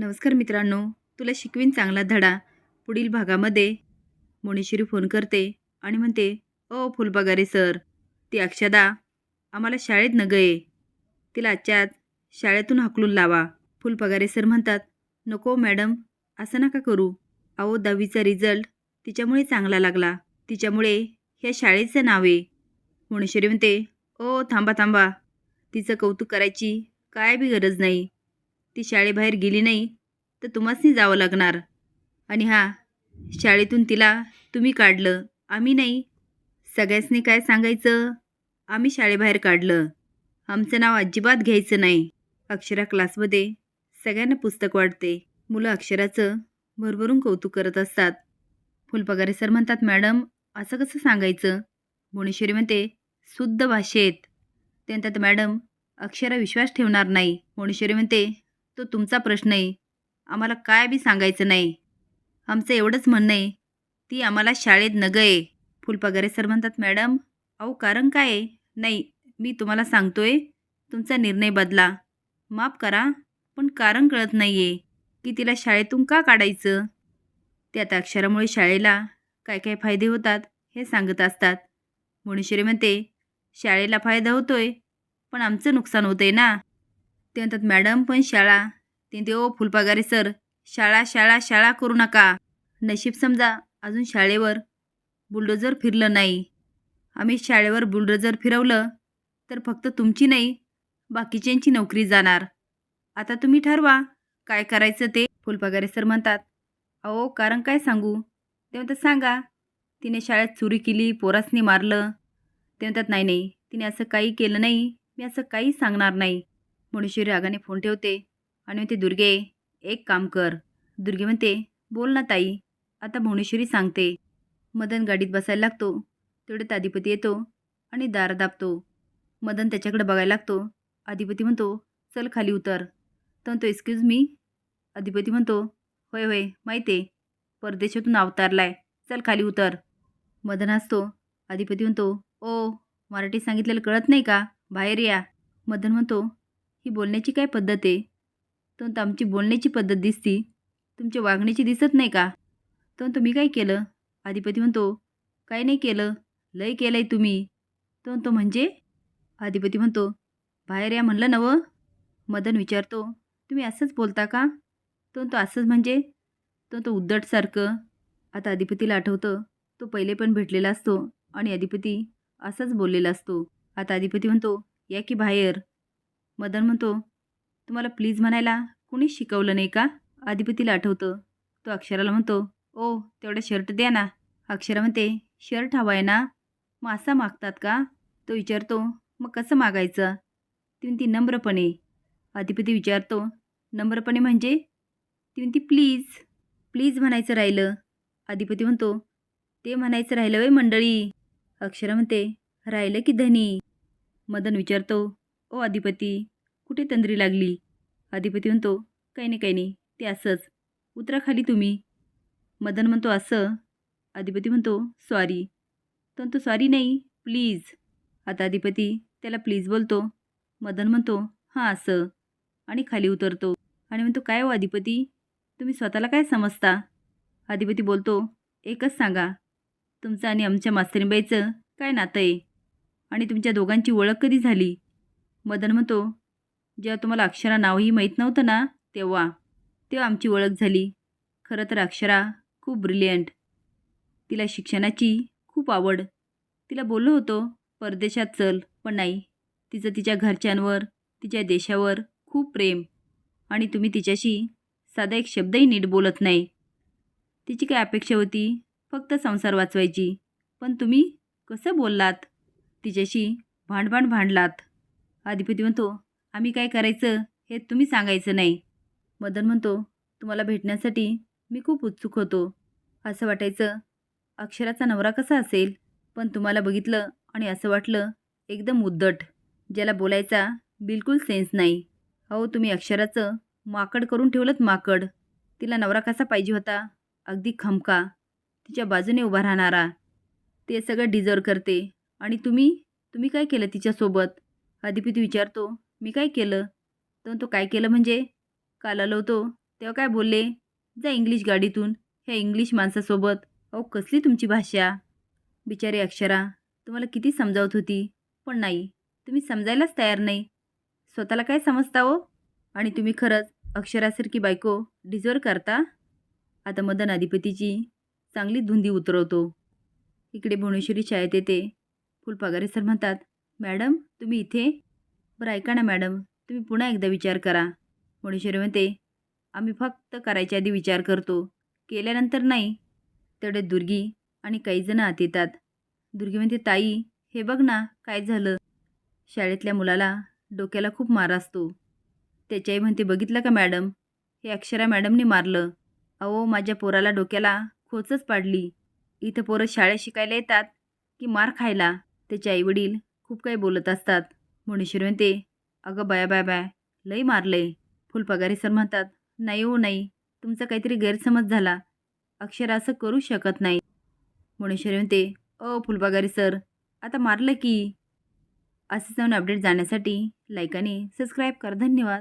नमस्कार मित्रांनो तुला शिकवीन चांगला धडा. पुढील भागामध्ये मोनीश्वरी फोन करते आणि म्हणते ओ फुलबागारे सर ती अक्षदा आम्हाला शाळेत न गये. तिला आजच्यात शाळेतून हाकलून लावा. फुलपगारे सर म्हणतात नको मॅडम असं नका करू. अहो दहावीचा रिझल्ट तिच्यामुळे चांगला लागला. तिच्यामुळे ह्या शाळेचं नाव आहे. मुणेश्वरी म्हणते ओ थांबा थांबा. तिचं कौतुक करायची काय बी गरज नाही. ती शाळेबाहेर गेली नाही तर तुम्हासनी जावं लागणार. आणि हां शाळेतून तिला तुम्ही काढलं आम्ही नाही. सगळ्यासनी काय सांगायचं? आम्ही शाळेबाहेर काढलं. आमचं नाव अजिबात घ्यायचं नाही. अक्षरा क्लासमध्ये सगळ्यांना पुस्तक वाटते मुलं अक्षराचं भरभरून कौतुक करत असतात. फुलपगारे सर म्हणतात मॅडम असं कसं सांगायचं? भुवनेश्वरी म्हणते शुद्ध भाषेत. ते म्हणतात मॅडम अक्षरा विश्वास ठेवणार नाही. भुवनेश्वरी म्हणते तो तुमचा प्रश्न आहे. आम्हाला काय बी सांगायचं नाही. आमचं एवढंच म्हणणं आहे. ती आम्हाला शाळेत न गये फुलपगारे सर म्हणतात मॅडम अहो कारण काय आहे? नाही मी तुम्हाला सांगतोय तुमचा निर्णय बदला. माफ करा पण कारण कळत नाही आहे की तिला शाळेतून का काढायचं? त्यात अक्षरामुळे शाळेला काय काय फायदे होतात हे सांगत असतात. मुणेश्वरी म्हणते शाळेला फायदा होतोय पण आमचं नुकसान होतंय ना. ते म्हणतात मॅडम पण शाळा. ते म्हणते ओ फुलपागारे सर शाळा शाळा शाळा करू नका. नशीब समजा अजून शाळेवर बुलडोजर फिरलं नाही. आम्ही शाळेवर बुलडोजर फिरवलं तर फक्त तुमची नाही बाकीच्यांची नोकरी जाणार. आता तुम्ही ठरवा काय करायचं ते फुलपागारे सर म्हणतात. अहो कारण काय सांगू? ते म्हणतात सांगा. तिने शाळेत चोरी केली पोरासनी मारलं. ते म्हणतात नाही नाही तिने असं काही केलं नाही मी असं काही सांगणार नाही. मुणेश्वरी रागाने फोन ठेवते आणि म्हणते दुर्गे एक काम कर. दुर्गे म्हणते बोल ना ताई आता भुवनेश्वरी सांगते. मदन गाडीत बसायला लागतो. तेवढ्यात अधिपती येतो आणि दार दाबतो. मदन त्याच्याकडे बघायला लागतो. अधिपती म्हणतो चल खाली उतर. तर म्हणतो एक्सक्यूज मी अधिपती म्हणतो होय होय माहिती आहे. परदेशातून अवतारलाय. चल खाली उतर. मदन हसतो. अधिपती म्हणतो ओ मराठी सांगितलेलं कळत नाही का? बाहेर या. मदन म्हणतो ही बोलण्याची काय पद्धत आहे? तो आमची बोलण्याची पद्धत दिसती. तुमच्या वागण्याची दिसत नाही का? तो तुम्ही मी काय केलं? अधिपती म्हणतो काय नाही केलं. लय केलं आहे तुम्ही तो म्हणजे? अधिपती म्हणतो बाहेर या म्हणलं नवं मदन विचारतो तुम्ही असंच बोलता का? तो असंच म्हणजे? तो तो उद्धटसारखं. आता अधिपतीला आठवतं तो पहिले पण भेटलेला असतो आणि अधिपती असंच बोललेला असतो. आता अधिपती म्हणतो या की बाहेर. मदन म्हणतो तुम्हाला प्लीज म्हणायला कुणीच शिकवलं नाही का? अधिपतीला आठवतं. तो अक्षराला म्हणतो ओ तेवढा शर्ट द्या ना. अक्षरा म्हणते शर्ट हवा आहे ना? मग असा मागतात का? तो विचारतो मग कसं मागायचं? ती म्हणती नम्रपणे. अधिपती विचारतो नम्रपणे म्हणजे? ती म्हणती प्लीज प्लीज म्हणायचं राहिलं. अधिपती म्हणतो ते म्हणायचं राहिलं वय मंडळी. अक्षरा म्हणते राहिलं की धनी. मदन विचारतो ओ अधिपती कुठे तंद्री लागली? अधिपती म्हणतो काही नाही काही नाही ते असंच. उतरा खाली तुम्ही. मदन म्हणतो असं. अधिपती म्हणतो सॉरी. तो म्हणतो सॉरी नाही प्लीज. आता अधिपती त्याला प्लीज बोलतो. मदन म्हणतो हां असं. आणि खाली उतरतो. आणि म्हणतो काय हो अधिपती तुम्ही स्वतःला काय समजता? अधिपती बोलतो एकच सांगा. तुमचं आणि आमच्या मास्तरीबाईचं काय नातं आहे? आणि तुमच्या दोघांची ओळख कधी झाली? मदन म्हणतो जेव्हा तुम्हाला अक्षरा नावही माहीत नव्हतं ना तेव्हा. तेव्हा आमची ओळख झाली. खरं तर अक्षरा खूप ब्रिलियंट तिला शिक्षणाची खूप आवड. तिला बोललो होतो परदेशात चल. पण नाही. तिचं तिच्या घरच्यांवर तिच्या देशावर खूप प्रेम. आणि तुम्ही तिच्याशी साधा एक शब्दही नीट बोलत नाही. तिची काय अपेक्षा होती? फक्त संसार वाचवायची. पण तुम्ही कसं बोललात? तिच्याशी भांडभांड भांडलात. अधिपती म्हणतो आम्ही काय करायचं हे तुम्ही सांगायचं नाही. मदन म्हणतो तुम्हाला भेटण्यासाठी मी खूप उत्सुक होतो. असं वाटायचं अक्षराचा नवरा कसा असेल? पण तुम्हाला बघितलं आणि असं वाटलं एकदम उद्धट. ज्याला बोलायचा बिलकुल सेन्स नाही. अहो तुम्ही अक्षराचं माकड करून ठेवलंत माकड. तिला नवरा कसा पाहिजे होता? अगदी खमका. तिच्या बाजूने उभा राहणारा. ते सगळं डिझर्व करते. आणि तुम्ही तुम्ही काय केलं तिच्यासोबत? अधिपती विचारतो मी काय केलं? तर तो काय केलं म्हणजे? काल आलो होतो. तेव्हा काय बोलले? जा इंग्लिश गाडीतून ह्या इंग्लिश माणसासोबत. अहो कसली तुमची भाषा? बिचारी अक्षरा तुम्हाला किती समजावत होती. पण नाही तुम्ही समजायलाच तयार नाही. स्वतःला काय समजता हो? आणि तुम्ही खरंच अक्षरासारखी बायको डिझर्व करता? आता मदन अधिपतीची चांगली धुंदी उतरवतो. इकडे भुवनेश्वरी शाळेत येते. फुलपागारे सर म्हणतात मॅडम तुम्ही इथे? बरं ऐका ना मॅडम तुम्ही पुन्हा एकदा विचार करा. भुवनेश्वरी म्हणते आम्ही फक्त करायच्या आधी विचार करतो. केल्यानंतर नाही. तेवढे दुर्गी आणि काही जण आत येतात. दुर्गी म्हणते ताई हे बघ ना काय झालं? शाळेतल्या मुलाला डोक्याला खूप मार असतो. त्याच्याही म्हणते बघितलं का मॅडम? हे अक्षरा मॅडमने मारलं. अहो माझ्या पोराला डोक्याला खोचच पाडली. इथं पोरं शाळेत शिकायला येतात की मार खायला? त्याचे आईवडील खूप काही बोलत असतात. मुणेश्वर म्हणते अगं बाया बाय बाय लई मारलंय. फुलपगारी सर म्हणतात नाही हो नाही. तुमचा काहीतरी गैरसमज झाला. अक्षर असं करू शकत नाही. मुणेश्वरी म्हणते अ फुलपगारे सर आता मारलं की? असे जाऊन अपडेट जाण्यासाठी लाईक आणि सबस्क्राईब करा. धन्यवाद.